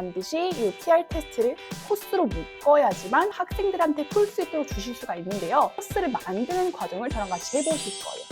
반드시 이 TR 테스트를 코스로 묶어야지만 학생들한테 풀 수 있도록 주실 수가 있는데요. 코스를 만드는 과정을 저랑 같이 해보실 거예요.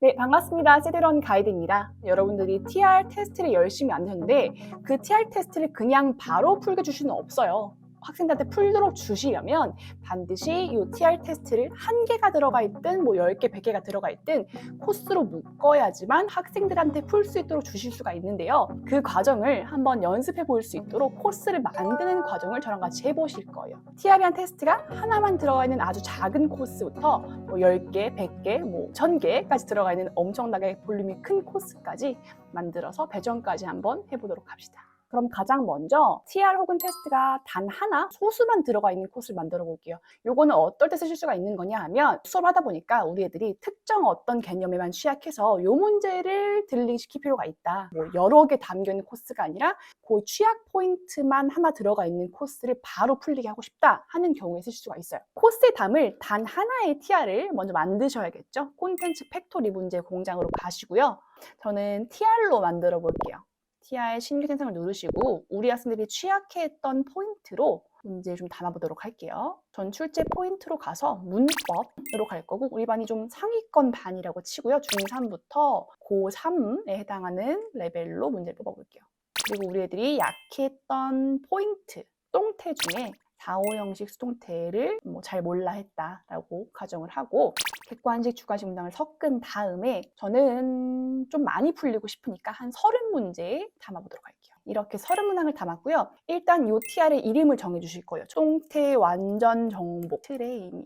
네, 반갑습니다. 세드런 가이드입니다. 여러분들이 TR 테스트를 열심히 안 하셨는데 그 TR 테스트를 그냥 바로 풀게 줄 수는 없어요. 학생들한테 풀도록 주시려면 반드시 이 TR 테스트를 한 개가 들어가 있든 뭐 10개, 100개가 들어가 있든 코스로 묶어야지만 학생들한테 풀 수 있도록 주실 수가 있는데요. 그 과정을 한번 연습해 볼 수 있도록 코스를 만드는 과정을 저랑 같이 해보실 거예요. TR이란 테스트가 하나만 들어가 있는 아주 작은 코스부터 뭐 10개, 100개, 뭐 1000개까지 들어가 있는 엄청나게 볼륨이 큰 코스까지 만들어서 배정까지 한번 해보도록 합시다. 그럼 가장 먼저 TR 혹은 테스트가 단 하나, 소수만 들어가 있는 코스를 만들어 볼게요. 요거는 어떨 때 쓰실 수가 있는 거냐 하면 수업을 하다 보니까 우리 애들이 특정 어떤 개념에만 취약해서 요 문제를 딜링시킬 필요가 있다. 뭐 여러 개 담겨 있는 코스가 아니라 그 취약 포인트만 하나 들어가 있는 코스를 바로 풀리게 하고 싶다 하는 경우에 쓰실 수가 있어요. 코스에 담을 단 하나의 TR을 먼저 만드셔야겠죠. 콘텐츠 팩토리 문제 공장으로 가시고요. 저는 TR로 만들어 볼게요. TR 신규 생성을 누르시고 우리 학생들이 취약해 했던 포인트로 문제 좀 담아보도록 할게요. 전 출제 포인트로 가서 문법으로 갈 거고 우리 반이 좀 상위권 반이라고 치고요. 중3부터 고3에 해당하는 레벨로 문제를 뽑아볼게요. 그리고 우리 애들이 약했던 포인트, 똥태 중에 4, 5 형식 수동태를 뭐 잘 몰라 했다라고 가정을 하고 객관식, 주관식 문장을 섞은 다음에 저는 좀 많이 풀리고 싶으니까 한 30문제 담아보도록 할게요. 이렇게 30문항을 담았고요. 일단 요 TR의 이름을 정해주실 거예요. 총태 완전 정복 트레이닝.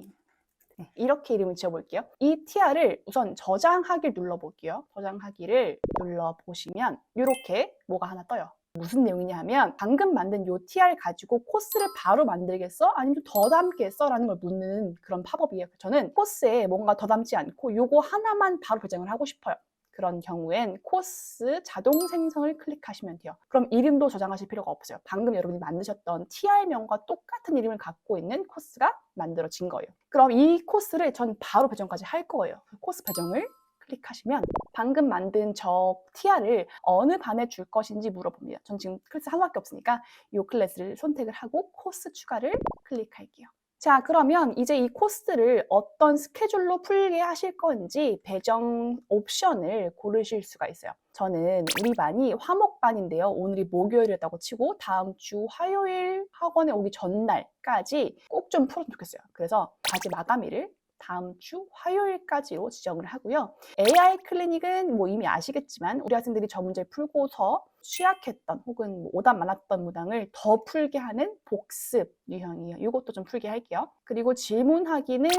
네, 이렇게 이름을 지어볼게요. 이 TR을 우선 저장하기를 눌러볼게요. 저장하기를 눌러보시면 이렇게 뭐가 하나 떠요. 무슨 내용이냐 하면 방금 만든 요 TR 가지고 코스를 바로 만들겠어? 아니면 좀더 담겠어? 라는 걸 묻는 그런 팝업이에요. 저는 코스에 뭔가 더 담지 않고 요거 하나만 바로 배정을 하고 싶어요. 그런 경우엔 코스 자동 생성을 클릭하시면 돼요. 그럼 이름도 저장하실 필요가 없어요. 방금 여러분이 만드셨던 TR명과 똑같은 이름을 갖고 있는 코스가 만들어진 거예요. 그럼 이 코스를 전 바로 배정까지 할 거예요. 그 코스 배정을 클릭하시면 방금 만든 저 TR을 어느 반에 줄 것인지 물어봅니다. 전 지금 클래스 하나밖에 없으니까 이 클래스를 선택을 하고 코스 추가를 클릭할게요. 자, 그러면 이제 이 코스를 어떤 스케줄로 풀게 하실 건지 배정 옵션을 고르실 수가 있어요. 저는 우리 반이 화목반인데요. 오늘이 목요일이었다고 치고 다음 주 화요일 학원에 오기 전날까지 꼭 좀 풀었으면 좋겠어요. 그래서 과제 마감일을 다음 주 화요일까지로 지정을 하고요. AI 클리닉은 뭐 이미 아시겠지만 우리 학생들이 저 문제 풀고서 취약했던 혹은 뭐 오답 많았던 문항을 더 풀게 하는 복습 유형이에요. 이것도 좀 풀게 할게요. 그리고 질문하기는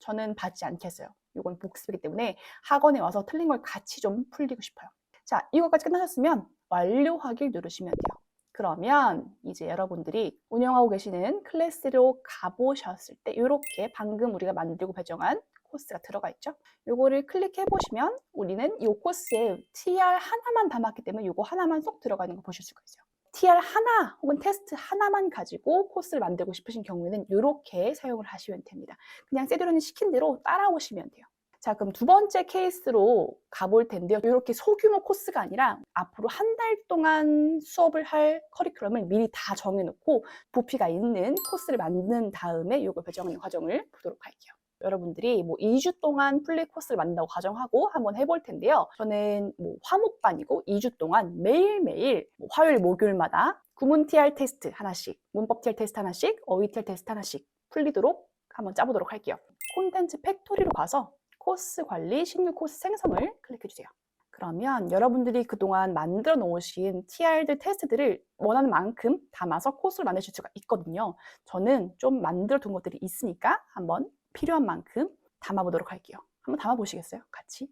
저는 받지 않겠어요. 이건 복습이기 때문에 학원에 와서 틀린 걸 같이 좀 풀리고 싶어요. 자, 이거까지 끝나셨으면 완료하기를 누르시면 돼요. 그러면 이제 여러분들이 운영하고 계시는 클래스로 가보셨을 때 이렇게 방금 우리가 만들고 배정한 코스가 들어가 있죠. 요거를 클릭해 보시면 우리는 이 코스에 TR 하나만 담았기 때문에 요거 하나만 쏙 들어가 있는 거 보실 수가 있어요. TR 하나 혹은 테스트 하나만 가지고 코스를 만들고 싶으신 경우에는 이렇게 사용을 하시면 됩니다. 그냥 세드런이 시킨 대로 따라오시면 돼요. 자, 그럼 두 번째 케이스로 가볼 텐데요. 이렇게 소규모 코스가 아니라 앞으로 한 달 동안 수업을 할 커리큘럼을 미리 다 정해놓고 부피가 있는 코스를 만든 다음에 이걸 배정하는 과정을 보도록 할게요. 여러분들이 뭐 2주 동안 풀리 코스를 만든다고 가정하고 한번 해볼 텐데요. 저는 뭐 화목반이고 2주 동안 매일매일 뭐 화요일, 목요일마다 구문 TR 테스트 하나씩, 문법 TR 테스트 하나씩, 어휘 TR 테스트 하나씩 풀리도록 한번 짜보도록 할게요. 콘텐츠 팩토리로 가서 코스 관리, 신규 코스 생성을 클릭해 주세요. 그러면 여러분들이 그동안 만들어 놓으신 TR들 테스트들을 원하는 만큼 담아서 코스를 만드실 수가 있거든요. 저는 좀 만들어 둔 것들이 있으니까 한번 필요한 만큼 담아보도록 할게요. 한번 담아보시겠어요? 같이.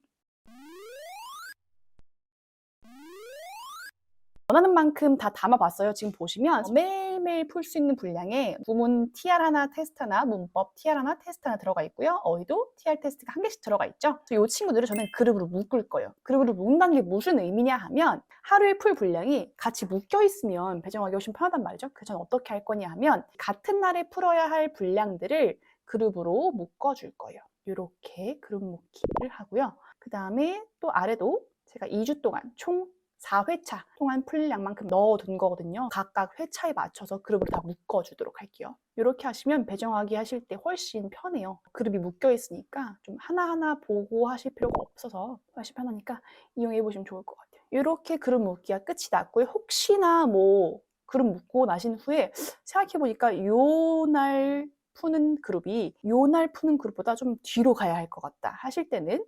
원하는 만큼 다 담아봤어요. 지금 보시면 매일매일 풀 수 있는 분량에 구문 TR 하나, 테스트 하나, 문법 TR 하나, 테스트 하나 들어가 있고요. 어휘도 TR 테스트가 한 개씩 들어가 있죠. 이 친구들을 저는 그룹으로 묶을 거예요. 그룹으로 묶는 게 무슨 의미냐 하면 하루에 풀 분량이 같이 묶여 있으면 배정하기 훨씬 편하단 말이죠. 그래서 저는 어떻게 할 거냐 하면 같은 날에 풀어야 할 분량들을 그룹으로 묶어줄 거예요. 이렇게 그룹 묶기를 하고요. 그 다음에 또 아래도 제가 2주 동안 총 4회차 동안 풀 양만큼 넣어둔 거거든요. 각각 회차에 맞춰서 그룹을 다 묶어주도록 할게요. 이렇게 하시면 배정하기 하실 때 훨씬 편해요. 그룹이 묶여 있으니까 좀 하나하나 보고 하실 필요가 없어서 훨씬 편하니까 이용해 보시면 좋을 것 같아요. 이렇게 그룹 묶기가 끝이 났고요. 혹시나 뭐 그룹 묶고 나신 후에 생각해 보니까 요 날 푸는 그룹이 요 날 푸는 그룹보다 좀 뒤로 가야 할 것 같다 하실 때는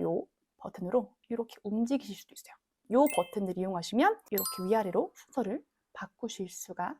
요 버튼으로 이렇게 움직이실 수도 있어요. 요 버튼을 이용하시면 이렇게 위아래로 순서를 바꾸실 수가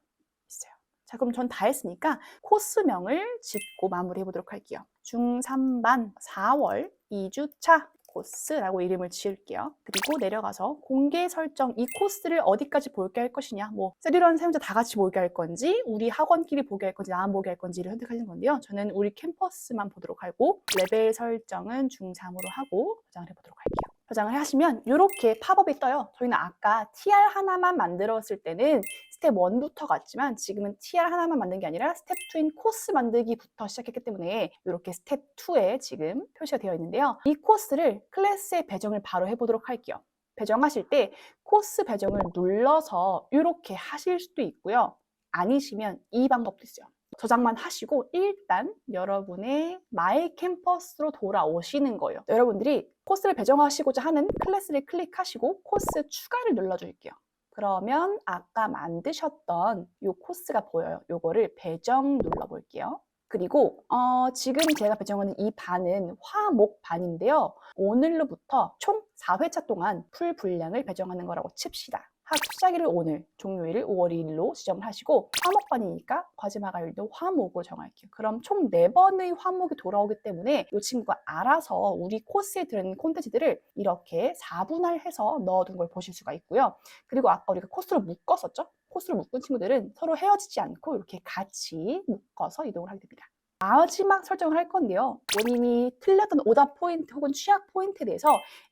있어요. 자, 그럼 전 다 했으니까 코스명을 짓고 마무리해 보도록 할게요. 중3반 4월 2주차 코스라고 이름을 지을게요. 그리고 내려가서 공개 설정 이 코스를 어디까지 보게 할 것이냐 뭐 세리런 사용자 다 같이 보게 할 건지 우리 학원끼리 보게 할 건지 나만 보게 할 건지를 선택하시는 건데요. 저는 우리 캠퍼스만 보도록 하고 레벨 설정은 중3으로 하고 저장을 해보도록 할게요. 저장을 하시면 이렇게 팝업이 떠요. 저희는 아까 TR 하나만 만들었을 때는 스텝 1부터 갔지만 지금은 TR 하나만 만든 게 아니라 스텝 2인 코스 만들기부터 시작했기 때문에 이렇게 스텝 2에 지금 표시가 되어 있는데요. 이 코스를 클래스에 배정을 바로 해보도록 할게요. 배정하실 때 코스 배정을 눌러서 이렇게 하실 수도 있고요. 아니시면 이 방법도 있어요. 저장만 하시고 일단 여러분의 마이 캠퍼스로 돌아오시는 거예요. 여러분들이 코스를 배정하시고자 하는 클래스를 클릭하시고 코스 추가를 눌러줄게요. 그러면 아까 만드셨던 이 코스가 보여요. 요거를 배정 눌러볼게요. 그리고 어, 지금 제가 배정하는 이 반은 화목 반인데요. 오늘로부터 총 4회차 동안 풀 분량을 배정하는 거라고 칩시다. 학기 시작일을 오늘, 종료일을 5월 2일로 지정을 하시고 화목반이니까 과제마가일도 화목으로 정할게요. 그럼 총 4번의 화목이 돌아오기 때문에 이 친구가 알아서 우리 코스에 들은 콘텐츠들을 이렇게 4분할해서 넣어둔 걸 보실 수가 있고요. 그리고 아까 우리가 코스로 묶었었죠? 코스로 묶은 친구들은 서로 헤어지지 않고 이렇게 같이 묶어서 이동을 하게 됩니다. 마지막 설정을 할 건데요. 본인이 틀렸던 오답 포인트 혹은 취약 포인트에 대해서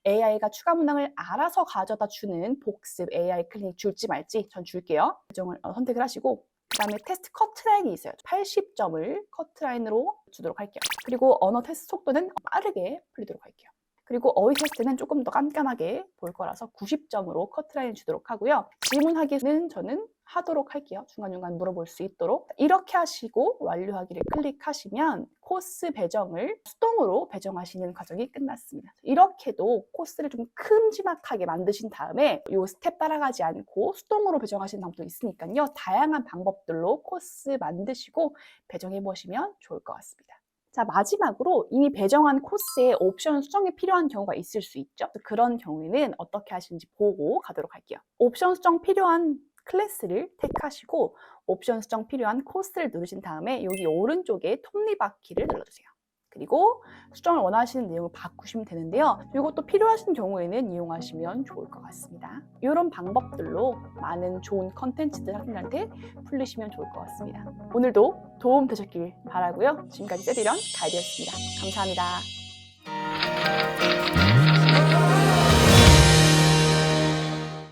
AI가 추가 문항을 알아서 가져다 주는 복습 AI 클리닉 줄지 말지 전 줄게요. 배정을 어, 선택을 하시고 그 다음에 테스트 커트라인이 있어요. 80점을 커트라인으로 주도록 할게요. 그리고 언어 테스트 속도는 빠르게 풀리도록 할게요. 그리고 어휘 테스트는 조금 더 깐깐하게 볼 거라서 90점으로 커트라인 주도록 하고요. 질문하기는 저는 하도록 할게요. 중간중간 물어볼 수 있도록. 이렇게 하시고 완료하기를 클릭하시면 코스 배정을 수동으로 배정하시는 과정이 끝났습니다. 이렇게도 코스를 좀 큼지막하게 만드신 다음에 이 스텝 따라가지 않고 수동으로 배정하시는 방법도 있으니까요. 다양한 방법들로 코스 만드시고 배정해 보시면 좋을 것 같습니다. 자, 마지막으로 이미 배정한 코스에 옵션 수정이 필요한 경우가 있을 수 있죠. 그런 경우에는 어떻게 하시는지 보고 가도록 할게요. 옵션 수정 필요한 클래스를 택하시고 옵션 수정 필요한 코스를 누르신 다음에 여기 오른쪽에 톱니바퀴를 눌러주세요. 그리고 수정을 원하시는 내용을 바꾸시면 되는데요. 이것도 필요하신 경우에는 이용하시면 좋을 것 같습니다. 이런 방법들로 많은 좋은 컨텐츠들 학생들한테 풀리시면 좋을 것 같습니다. 오늘도 도움 되셨길 바라고요. 지금까지 세디런 가이드였습니다. 감사합니다.